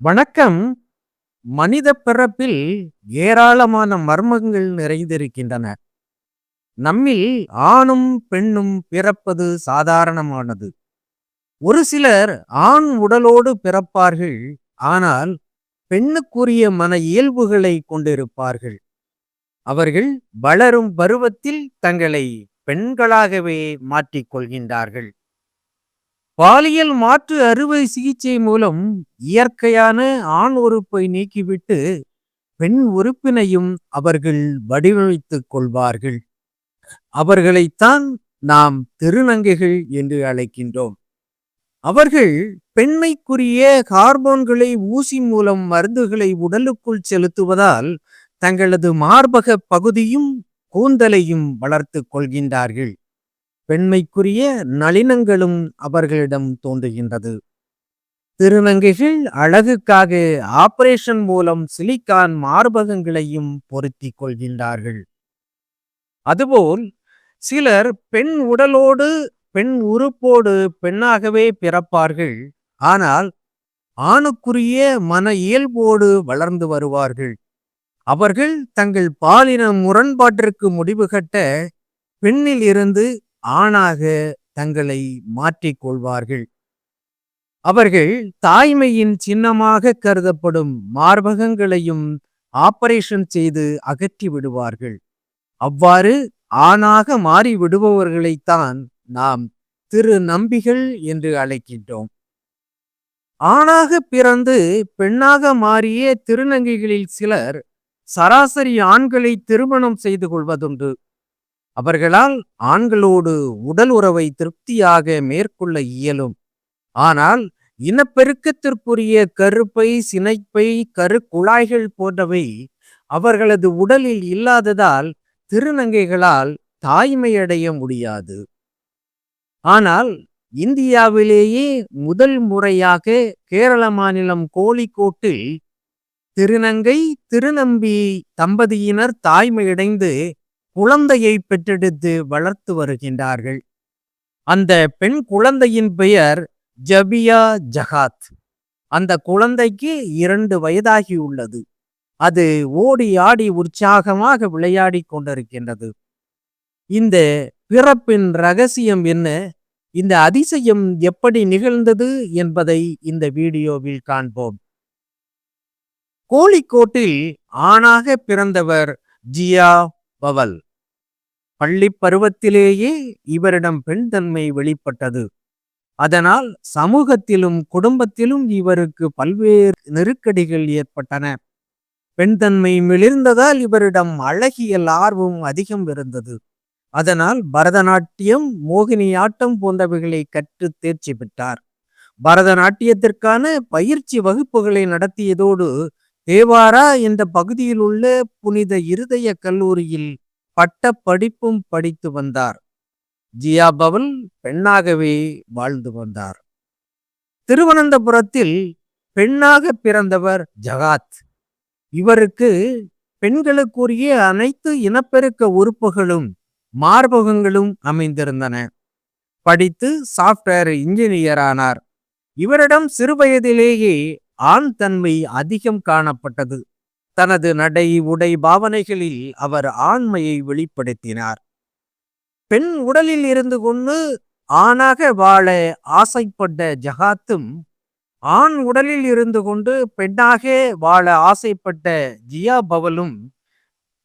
வணக்கம். மனித பிறப்பில் ஏராளமான மர்மங்கள் நிறைந்திருக்கின்றன. நம்மில் ஆணும் பெண்ணும் பிறப்பது சாதாரணமானது. ஒரு சிலர் ஆண் உடலோடு பிறப்பார்கள் ஆனால் பெண்ணுக்குரிய மன இயல்புகளை கொண்டிருப்பார்கள். அவர்கள் வளரும் பருவத்தில் தங்களை பெண்களாகவே மாற்றிக் கொள்கின்றார்கள். பாலியல் மாற்று அறுவை சிகிச்சை மூலம் இயற்கையான ஆண் உறுப்பை நீக்கிவிட்டு பெண் உறுப்பினையும் அவர்கள் வடிவமைத்துக் கொள்வார்கள். அவர்களைத்தான் நாம் திருநங்கைகள் என்று அழைக்கின்றோம். அவர்கள் பெண்மைக்குரிய ஹார்மோன்களை ஊசி மூலம் மருந்துகளை உடலுக்குள் செலுத்துவதால் தங்களது மார்பக பகுதியும் கூந்தலையும் வளர்த்துக் கொள்கின்றார்கள். பெண்மைக்குரிய நளினங்களும் அவர்களிடம் தோன்றுகின்றது. திருநங்கைகள் அழகுக்காக ஆபரேஷன் மூலம் சிலிக்கான் மார்பகங்களையும் பொருத்திக் கொள்கின்றார்கள். அதுபோல் சிலர் பெண் உடலோடு பெண் உறுப்போடு பெண்ணாகவே பிறப்பார்கள். ஆனால் ஆணுக்குரிய மன இயல்போடு வளர்ந்து வருவார்கள். அவர்கள் தங்கள் பாலின முரண்பாட்டிற்கு முடிவு கட்ட பெண்ணில் இருந்து ஆணாக தங்களை மாற்றிக் கொள்வார்கள். அவர்கள் தாய்மையின் சின்னமாக கருதப்படும் மார்பகங்களையும் ஆபரேஷன் செய்து அகற்றி விடுவார்கள். அவ்வாறு ஆணாக மாறி விடுபவர்களைத்தான் நாம் திரு நம்பிகள் என்று அழைக்கின்றோம். ஆணாக பிறந்து பெண்ணாக மாறிய திருநங்கைகளில் சிலர் சராசரி ஆண்களை திருமணம் செய்து கொள்வதுண்டு. அவர்களால் ஆண்களோடு உடல் உறவை திருப்தியாக மேற்கொள்ள இயலும். ஆனால் இனப்பெருக்கத்திற்குரிய கருப்பை சினைப்பை கரு குழாய்கள் போன்றவை அவர்களது உடலில் இல்லாததால் திருநங்கைகளால் தாய்மையடைய முடியாது. ஆனால் இந்தியாவிலேயே முதல் முறையாக கேரள மாநிலம் கோழிக்கோட்டில் திருநங்கை திருநம்பி தம்பதியினர் தாய்மையடைந்து குழந்தையை பெற்றெடுத்து வளர்த்து வருகின்றார்கள். அந்த பெண் குழந்தையின் பெயர் ஜபியா ஜகாத் அந்த குழந்தைக்கு இரண்டு வயதாகி உள்ளது. அது ஓடி ஆடி உற்சாகமாக விளையாடி கொண்டிருக்கின்றது. இந்த பிறப்பின் ரகசியம் என்ன? இந்த அதிசயம் எப்படி நிகழ்ந்தது என்பதை இந்த வீடியோவில் காண்போம். கோழிக்கோட்டில் ஆணாக பிறந்தவர் ஜியா பவல். பள்ளி பருவத்திலேயே இவரிடம் பெண் தன்மை வெளிப்பட்டது. அதனால் சமூகத்திலும் குடும்பத்திலும் இவருக்கு பல்வேறு நெருக்கடிகள் ஏற்பட்டன. பெண்தன்மை மிளிர்ந்ததால் இவரிடம் அழகியல் ஆர்வம் அதிகம் இருந்தது. அதனால் பரதநாட்டியம் மோகினியாட்டம் போன்றவைகளை கற்று தேர்ச்சி பெற்றார். பரதநாட்டியத்திற்கான பயிற்சி வகுப்புகளை நடத்தியதோடு தேவாரா என்ற பகுதியில் உள்ள புனித இருதய கல்லூரியில் பட்ட படிப்பும் படித்து வந்தார். ஜியா பவல் பெண்ணாகவே வாழ்ந்து வந்தார். திருவனந்தபுரத்தில் பெண்ணாக பிறந்தவர் ஜகாத். இவருக்கு பெண்களுக்குரிய அனைத்து இனப்பெருக்க உறுப்புகளும் மார்பகங்களும் அமைந்திருந்தன. படித்து சாஃப்ட்வேர் இன்ஜினியர் ஆனார். இவரிடம் சிறுவயதிலேயே ஆண் தன்மை அதிகம் காணப்பட்டது. தனது நடை உடை பாவனைகளில் அவர் ஆண்மையை வெளிப்படுத்தினார். பெண் உடலில் இருந்து கொண்டு ஆணாக வாழ ஆசைப்பட்ட ஜகாத்தும் ஆண் உடலில் இருந்து கொண்டு பெண்ணாக வாழ ஆசைப்பட்ட ஜியா பவலும்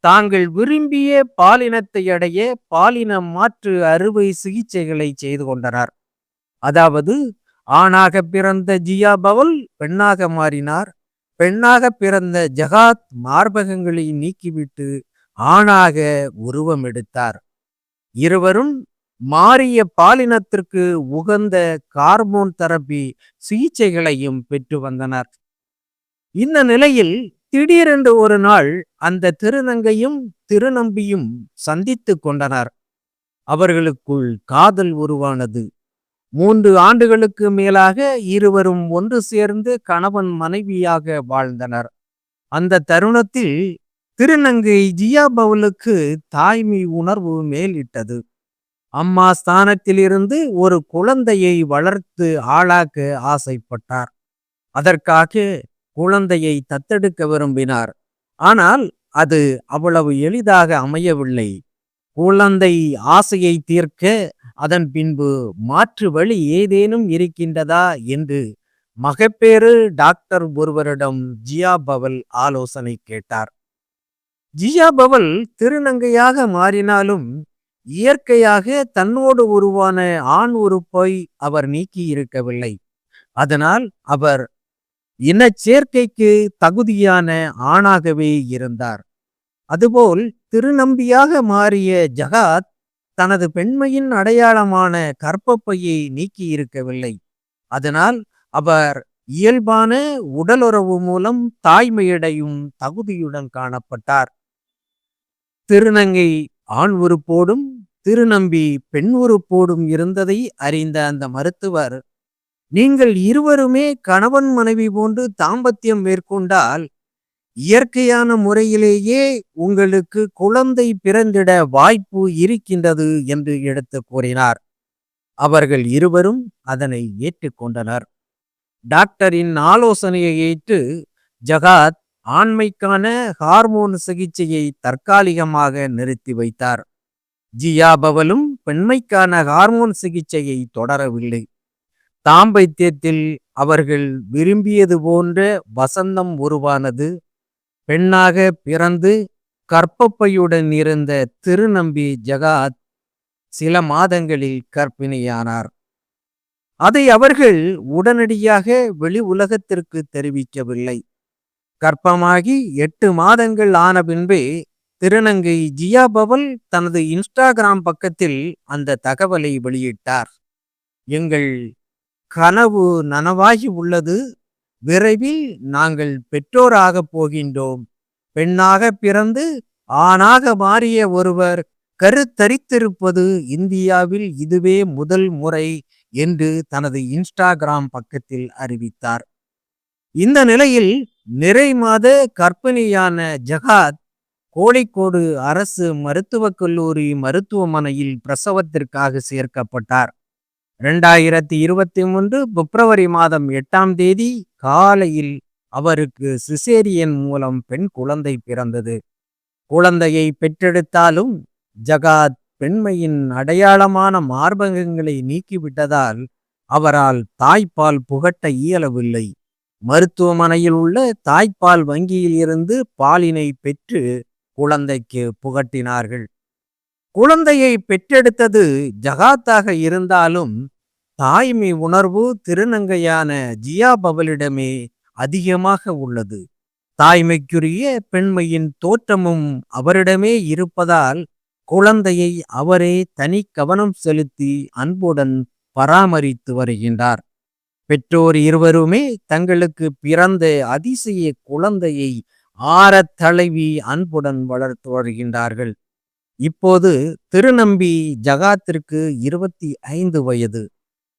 தாங்கள் விரும்பிய பாலினத்தை அடைய பாலின மாற்று அறுவை சிகிச்சைகளை செய்து கொண்டனர். அதாவது ஆணாக பிறந்த ஜியா பவல் பெண்ணாக மாறினார். பெண்ணாக பிறந்த ஜகாத் மார்பகங்களை நீக்கிவிட்டு ஆணாக உருவம் எடுத்தார். இருவரும் மாறிய பாலினத்திற்கு உகந்த கார்போன் தெரப்பி சிகிச்சைகளையும் பெற்று வந்தனர். இந்த நிலையில் திடீரென்று ஒரு நாள் அந்த திருநங்கையும் திருநம்பியும் சந்தித்து கொண்டனர். அவர்களுக்குள் காதல் உருவானது. மூன்று ஆண்டுகளுக்கு மேலாக இருவரும் ஒன்று சேர்ந்து கணவன் மனைவியாக வாழ்ந்தனர். அந்த தருணத்தில் திருநங்கை ஜியா பவுலுக்கு தாய்மை உணர்வு மேலிட்டது. அம்மா ஸ்தானத்திலிருந்து ஒரு குழந்தையை வளர்த்து ஆளாக்க ஆசைப்பட்டார். அதற்காக குழந்தையை தத்தெடுக்க விரும்பினார். ஆனால் அது அவ்வளவு எளிதாக அமையவில்லை. குழந்தை ஆசையை தீர்க்க அதன் பின்பு மாற்று வழி ஏதேனும் இருக்கின்றதா என்று மகப்பேறு டாக்டர் ஒருவரிடம் ஜியா பவல் ஆலோசனை கேட்டார். ஜியா பவல் திருநங்கையாக மாறினாலும் இயற்கையாக தன்னோடு உருவான ஆண் உறுப்பை அவர் நீக்கி இருக்கவில்லை அதனால் அவர் இனச்சேர்க்கைக்கு தகுதியான ஆணாகவே இருந்தார். அதுபோல் திருநம்பியாக மாறிய ஜகாத் தனது பெண்மையின் அடையாளமான கற்பப்பையை நீக்கி இருக்கவில்லை அதனால் அவர் இயல்பான உடலுறவு மூலம் தாய்மையடையும் தகுதியுடன் காணப்பட்டார். திருநங்கை ஆண் உறுப்போடும் திருநம்பி பெண் உறுப்போடும் இருந்ததை அறிந்த அந்த மருத்துவர் நீங்கள் இருவருமே கணவன் மனைவி போன்று தாம்பத்தியம் மேற்கொண்டால் இயற்கையான முறையிலேயே உங்களுக்கு குழந்தை பிறந்திட வாய்ப்பு இருக்கின்றது என்று எடுத்து கூறினார். அவர்கள் இருவரும் அதனை ஏற்றுக்கொண்டனர். டாக்டரின் ஆலோசனையை ஏற்று ஜகாத் ஆண்மைக்கான ஹார்மோன் சிகிச்சையை தற்காலிகமாக நிறுத்தி வைத்தார். ஜியா பவலும் பெண்மைக்கான ஹார்மோன் சிகிச்சையை தொடரவில்லை. தாம்பைத்தியத்தில் அவர்கள் விரும்பியது போன்ற வசந்தம் உருவானது பெண்ணாக பிறந்து கற்பப்பையுடன் இருந்த திருநம்பி ஜகாத் சில மாதங்களில் கற்பிணியானார் அதை அவர்கள் உடனடியாக வெளி உலகத்திற்கு தெரிவிக்கவில்லை. கற்பமாகி எட்டு மாதங்கள் ஆன பின்பே திருநங்கை ஜியா பவல் தனது இன்ஸ்டாகிராம் பக்கத்தில் அந்த தகவலை வெளியிட்டார். எங்கள் கனவு நனவாகி உள்ளது விரைவில் நாங்கள் பெற்றோராகப் போகின்றோம். பெண்ணாக பிறந்து ஆணாக மாறிய ஒருவர் கருத்தரித்திருப்பது இந்தியாவில் இதுவே முதல் முறை என்று தனது இன்ஸ்டாகிராம் பக்கத்தில் அறிவித்தார். இந்த நிலையில் நிறை மாத கற்பிணியான ஜகாத் கோழிக்கோடு அரசு மருத்துவக் கல்லூரி மருத்துவமனையில் பிரசவத்திற்காக சேர்க்கப்பட்டார். இரண்டாயிரத்தி இருபத்தி மூன்று பிப்ரவரி மாதம் எட்டாம் தேதி காலையில் அவருக்கு சிசேரியன் மூலம் பெண் குழந்தை பிறந்தது. குழந்தையை பெற்றெடுத்தாலும் ஜகாத் பெண்மையின் அடையாளமான மார்பகங்களை நீக்கிவிட்டதால் அவரால் தாய்ப்பால் புகட்ட இயலவில்லை. மருத்துவமனையில் உள்ள தாய்ப்பால் வங்கியில் இருந்து பாலினை பெற்று குழந்தைக்கு புகட்டினார்கள். குழந்தையை பெற்றெடுத்தது ஜகாத்தாக இருந்தாலும் தாய்மை உணர்வு திருநங்கையான ஜியா பவலிடமே அதிகமாக உள்ளது. தாய்மைக்குரிய பெண்மையின் தோற்றமும் அவரிடமே இருப்பதால் குழந்தையை அவரே தனி கவனம் செலுத்தி அன்புடன் பராமரித்து வருகின்றார். பெற்றோர் இருவருமே தங்களுக்கு பிறந்த அதிசய குழந்தையை ஆறத் தழுவி அன்புடன் வளர்த்து வருகின்றார்கள். இப்போது திருநம்பி ஜகாத்திற்கு இருபத்தி ஐந்து வயது.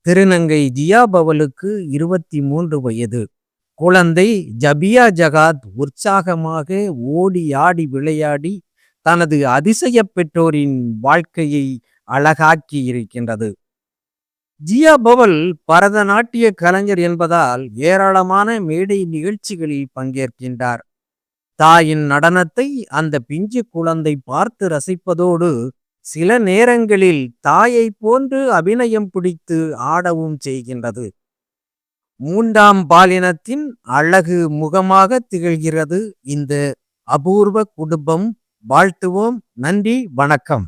திருநங்கை ஜியா பவலுக்கு இருபத்தி மூன்று வயது. குழந்தை ஜபியா ஜகாத் உற்சாகமாக ஓடி ஆடி விளையாடி தனது அதிசய பெற்றோரின் வாழ்க்கையை அழகாக்கி இருக்கின்றது. ஜியா பவல் பரதநாட்டிய கலைஞர் என்பதால் ஏராளமான மேடை நிகழ்ச்சிகளில் பங்கேற்கின்றார். தாயின் நடனத்தை அந்த பிஞ்சு குழந்தை பார்த்து ரசிப்பதோடு சில நேரங்களில் தாயை போன்று அபிநயம் பிடித்து ஆடவும் செய்கின்றது. மூன்றாம் பாலினத்தின் அழகு முகமாக திகழ்கிறது. இந்த அபூர்வ குடும்பம் வாழ்த்துவோம். நன்றி. வணக்கம்.